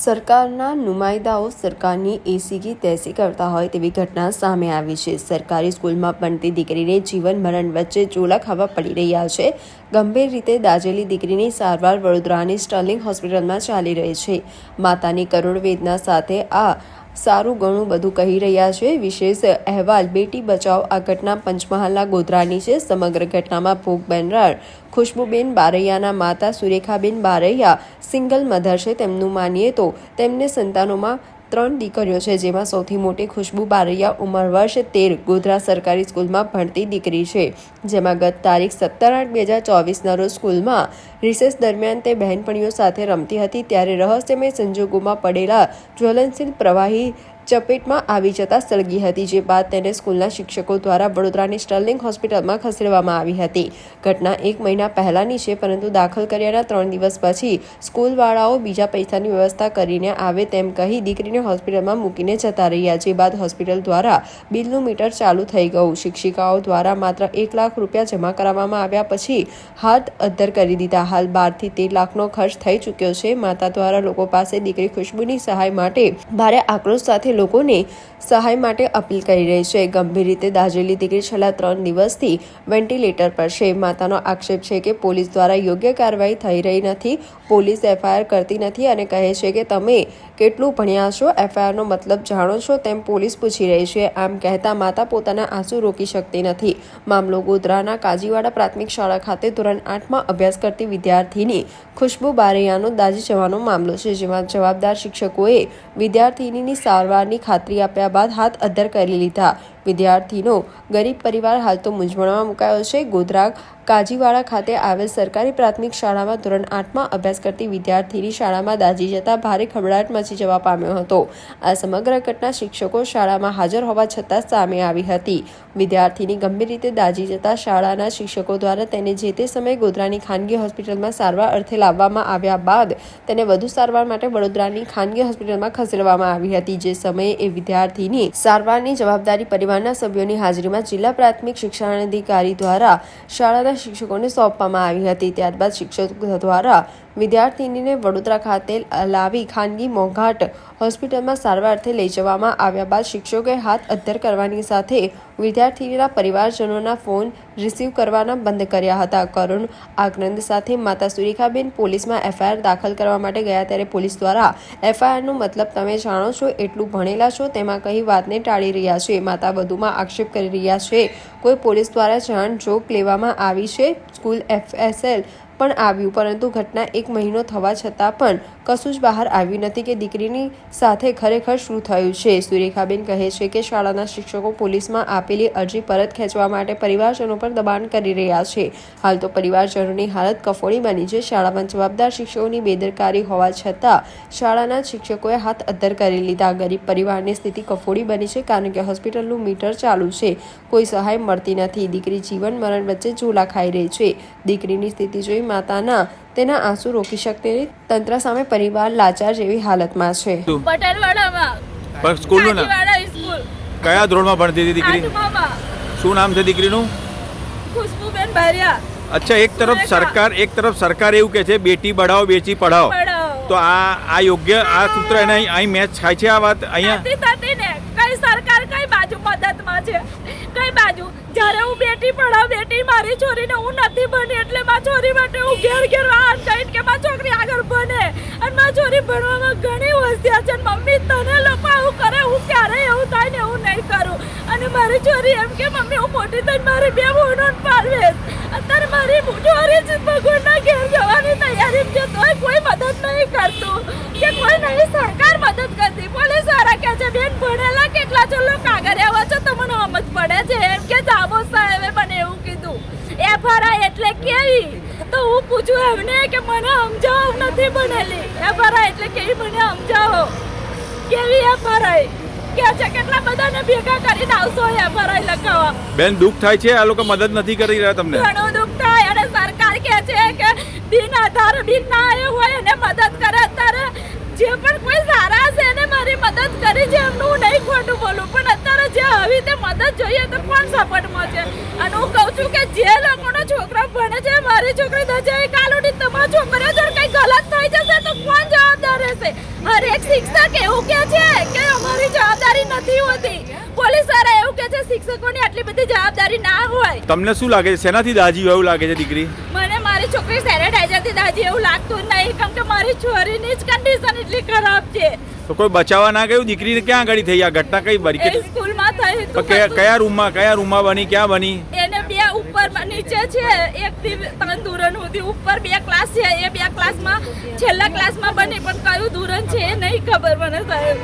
સરકારના નુમાયદાઓ સરકારની એસીગી તેસી કરતા હોય તેવી ઘટના સામે આવી છે. સરકારી સ્કૂલમાં ભણતી દીકરીને જીવન મરણ વચ્ચે ચોલા ખાવા પડી રહ્યા છે. ગંભીર રીતે દાજેલી દીકરીની સારવાર વડોદરાની સ્ટર્લિંગ હોસ્પિટલમાં ચાલી રહી છે. માતાની કરોડ વેદના સાથે આ સારું ઘણું બધું કહી રહ્યા છે. વિશેષ અહેવાલ, બેટી બચાવ આ ઘટના પંચમહાલના ગોધરાની છે. સમગ્ર ઘટનામાં ભોગ બનનાર ખુશ્બુબેન બારૈયાના માતા સુરેખાબેન બારૈયા સિંગલ મધર છે. તેમનું માનીએ તો તેમને સંતાનોમાં ત્રણ દીકરીઓ છે, જેમાં સૌથી મોટી ખુશ્બુ બારૈયા ઉંમર વર્ષ તેર ગોધરા સરકારી સ્કૂલમાં ભણતી દીકરી છે, જેમાં ગત તારીખ સત્તર આઠ બે હજાર ચોવીસના રોજ સ્કૂલમાં રિસેસ દરમિયાન તે બહેનપણીઓ સાથે રમતી હતી, ત્યારે રહસ્યમય સંજોગોમાં પડેલા જ્વલનશીલ પ્રવાહી ચપેટમાં આવી જતા સળગી હતી, જે બાદ તેને સ્કૂલના શિક્ષકો દ્વારા વડોદરાની સ્ટર્લિંગ હોસ્પિટલમાં ખસેડવામાં આવી હતી. ઘટના એક મહિના પહેલાની છે, પરંતુ દાખલ કર્યાના ત્રણ દિવસ પછી સ્કૂલવાળાઓ બીજા પૈસાની વ્યવસ્થા કરીને આવે તેમ કહી દીકરીને હોસ્પિટલમાં મૂકીને જતા રહ્યા, જે બાદ હોસ્પિટલ દ્વારા બિલનું મીટર ચાલુ થઈ ગયું. શિક્ષિકાઓ દ્વારા માત્ર એક લાખ રૂપિયા જમા કરાવવામાં આવ્યા પછી હાથ અદ્ધર કરી દીધા. હાલ બારથી તેર લાખનો ખર્ચ થઈ ચૂક્યો છે. માતા દ્વારા લોકો પાસે દીકરી ખુશ્બુની સહાય માટે ભારે આક્રોશ સાથે લોકોને સહાય માટે અપીલ કરી રહી છે. ગંભીર રીતે દાજેલી દીકરી છેલ્લા ત્રણ દિવસથી વેન્ટિલેટર પર છે. માતાનો આક્ષેપ છે કે પોલીસ દ્વારા યોગ્ય કાર્યવાહી થઈ રહી નથી. પોલીસ એફઆઈઆર કરતી નથી અને કહે છે કે તમે કેટલું ભણ્યા છો? એફઆઈઆરનો મતલબ જાણો છો તેમ પોલીસ પૂછી રહી છે. આમ કહેતા માતા પોતાના આંસુ રોકી શકતી નથી. મામલો ગોધરાના કાજીવાડા પ્રાથમિક શાળા ખાતે ધોરણ આઠમાં અભ્યાસ કરતી વિદ્યાર્થીની ખુશ્બુ બારૈયાનો દાઝી જવાનો મામલો છે. જેમાં જવાબદાર શિક્ષકોએ વિદ્યાર્થીનીની સારવારની ખાતરી આપ્યા બાદ હાથ અદ્ધર કરી લીધા. વિદ્યાર્થીનો ગરીબ પરિવાર હાલ તો મૂંઝવણમાં મુકાયો છે. ગોધરા કાજીવાડા ખાતે આવેલ સરકારી પ્રાથમિક શાળામાં ધોરણ આઠમાં અભ્યાસ કરતી વિદ્યાર્થીની શાળામાં દાઝી જતા ભારે ખબડાટ મચી જવા પામ્યો હતો. આ સમગ્ર ઘટના શિક્ષકો શાળામાં હાજર હોવા છતાં સામે આવી હતી. વિદ્યાર્થીની ગંભીર રીતે દાઝી જતા શાળાના શિક્ષકો દ્વારા તેને જે તે સમયે ગોધરાની ખાનગી હોસ્પિટલમાં સારવાર અર્થે લાવવામાં આવ્યા બાદ તેને વધુ સારવાર માટે વડોદરાની ખાનગી હોસ્પિટલમાં ખસેડવામાં આવી હતી, જે સમયે એ વિદ્યાર્થીની સારવારની જવાબદારી પરિવારના સભ્યોની હાજરીમાં જિલ્લા પ્રાથમિક શિક્ષણાધિકારી દ્વારા શાળાના શિક્ષકોને સોંપવામાં આવી હતી. ત્યારબાદ શિક્ષકો દ્વારા વિદ્યાર્થીનીને વડોદરા ખાતે લાવી ખાનગી મોંઘાટ હોસ્પિટલમાં સારવાર અર્થે લઈ જવામાં આવ્યા બાદ શિક્ષકોએ હાથ અદ્ધર કરવાની સાથે વિદ્યાર્થીનીના પરિવારજનોના ફોન રિસીવ કરવાના બંધ કર્યા હતા. કરુણ આનંદ સાથે માતા સુરેખાબેન પોલીસમાં એફઆઈઆર દાખલ કરવા માટે ગયા ત્યારે પોલીસ દ્વારા એફઆઈઆરનો મતલબ તમે જાણો છો, એટલું ભણેલા છો, તેમાં કહી વાતને ટાળી રહ્યા છે? માતા વધુમાં આક્ષેપ કરી રહ્યા છે. કોઈ પોલીસ દ્વારા જાણ જોક લેવામાં આવી છે? સ્કૂલ એફએસએલ પણ આવ્યું પરંતુ ઘટના એક મહિનો થવા છતાં પણ કશું જ બહાર આવ્યું નથી કે દીકરીની સાથે ખરેખર શું થયું છે. સુરેખાબેન કહે છે કે શાળાના શિક્ષકો પોલીસમાં આપેલી અરજી પરત ખેંચવા માટે પરિવારજનો પર દબાણ કરી રહ્યા છે. હાલ તો પરિવારજનોની હાલત કફોડી બની છે. શાળામાં જવાબદાર શિક્ષકોની બેદરકારી હોવા છતાં શાળાના શિક્ષકોએ હાથ અદ્ધર કરી લીધા. ગરીબ પરિવારની સ્થિતિ કફોડી બની છે કારણ કે હોસ્પિટલનું મીટર ચાલુ છે. કોઈ સહાય મળતી નથી. દીકરી જીવન મરણ વચ્ચે ઝૂલા ખાઈ રહી છે. દીકરીની સ્થિતિ જોઈ માતાના તેના આંસુ રોકી શકતી તંત્ર સામે પરિવાર લાચાર જેવી હાલતમાં છે. પટેલવાડામાં. સ્કૂલનું નામ? કયા ધોરણમાં ભણતી હતી દીકરી શું નામ છે દીકરીનું? ખુશ્બુબેન બારિયા અચ્છા એક તરફ સરકાર એક તરફ સરકાર એવું કહે છે બેટી બઢાઓ બેટી પઢાઓ. તો આ આ યોગ્ય આ સૂત્ર એને અહીં- મેચ થાય છે આ વાત? અહીંયા કઈ સરકાર કઈ બાજુ મદદમાં છે? કઈ બાજુ? જ્યારે હું બેટી પડાવ બેટી મારી છોરીને હું નથી ભણી એટલે મારી છોરી માટે હું ઘેર ઘેર વાહન કહીને કે મારી છોકરી આગળ ભણે અને છોરી ભણવામાં ઘણી હોશિયાર છે મમ્મી તને લોકો આવું કરે, હું ક્યારેય એવું થાય ને એવું નહીં કરું. અને મારી છોરી એમ કે, મમ્મી, હું મોટી થઈને મારી બે બહેનો પાડવે અત્યારે મારી છોરી જ ભગવાનના ઘેર જવાની તૈયારી છે, તોય કોઈ મદદ નહીં કરતું. કે કોઈ નહીં, સરકાર મદદ કરતી. પોલીસવાળા કે છે, બેન, ભણેલા કેટલા છો? લોકો આગળ આવો છો તો મને સમજ પડે છે. એમ કે જાબો સાહેબે, મને એવું કીધું. એફઆરઆઈ એટલે કેવી? તો હું પૂછું એમને કે મને સમજાવ નથી ભણેલી. ભરાય એટલે કેવી મને સમજાવો. કેવી એ ભરાય કે છે કેટલા બધાને ભેગા કરીને આવશો એ ભરાય લખાવા બેન દુઃખ થાય છે? આ લોકો મદદ નથી કરી રહ્યા તમને. ઘણું દુઃખ થાય. અને સરકાર કહે છે કે બિન આધાર બિન ના આવ્યો હોય રીતે મદદ જોઈએ તો કોણ સપોર્ટ મળશે અને હું કહું છું કે જે લોકોનો છોકરો ભણે છે મારી છોકરી તો જે કાલ તમારો છોકરો જો કંઈ ગલત થઈ જશે તો કોણ જવાબદાર રહેશે? હરેક શિક્ષક એવું કહે છે કે અમારી જવાબદારી નથી હોતી. પોલીસવાળા એવું કહે છે શિક્ષકોની આટલી બધી જવાબદારી ના હોય. તમને શું લાગે છે? શેનાથી દાજી એવું લાગે છે દીકરી? મને મારી છોકરી સેનેટાઈઝરથી દાજી એવું લાગતું નહીં કેમ કે મારી છોરીની જ કન્ડિશન એટલી ખરાબ છે. તો કોઈ બચાવવા ના ગયું? દીકરીને ક્યાં આગળ થઈ? આ ઘટના કઈ બરી કે થઈ તો કયા કયા રૂમમાં કયા રૂમમાં બની ક્યાં બની એને બે ઉપર નીચે છે એક થી ત્રણ ધોરણ સુધી ઉપર બે ક્લાસ છે એ બે ક્લાસમાં છેલ્લા ક્લાસમાં બની પણ કયું ધોરણ છે એ નહીં ખબર મને સાહેબ.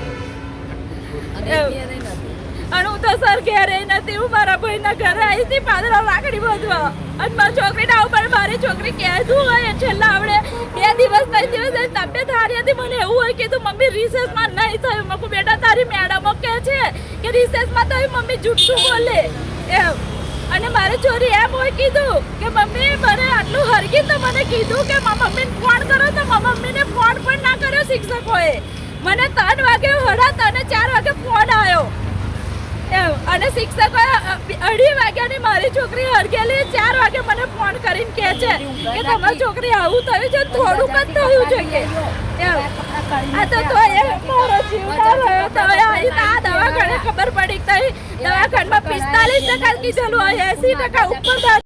અને હું તો સર ઘેરે નથી, હું મારા ભાઈના ઘરે આવી હતી, પાદરા લાકડી બાંધવા. અને મારી છોકરીના ઉપર મારી છોકરી કહેતું હોય છેલ્લા આવડે બે દિવસ ત્રણ દિવસ તબિયત સારી હતી, મને એવું હોય કીધું મમ્મી રિસેસમાં નહીં થયું. મકું બેટા તારી મેડમો કહે છે કે રિસેસમાં થયું મમ્મી જુઠ્ઠું બોલે. એમ. અને મારી છોરી એમ હોય કીધું કે મમ્મી, મને આટલું હરગી તો મને કીધું કે મારા મમ્મીને ફોન કરો તો મારા મમ્મીને ફોન પણ ના કર્યો શિક્ષકોએ. મને ત્રણ વાગે હડા ત્રણ ચાર વાગે ફોન આવ્યો. અને શિક્ષકો અઢી વાગ્યાની મારી છોકરી હરગેલી ચાર વાગે મને ફોન કરીને કહે છે કે તમારી છોકરી આવું થયું છે, થોડુંક જ થયું છે કે. આ તો તો તો આ દવાખાને ખબર પડી તઈ દવાખાનામાં પિસ્તાલીસ ટકા કીધેલું હોય, એસી ટકા ઉપર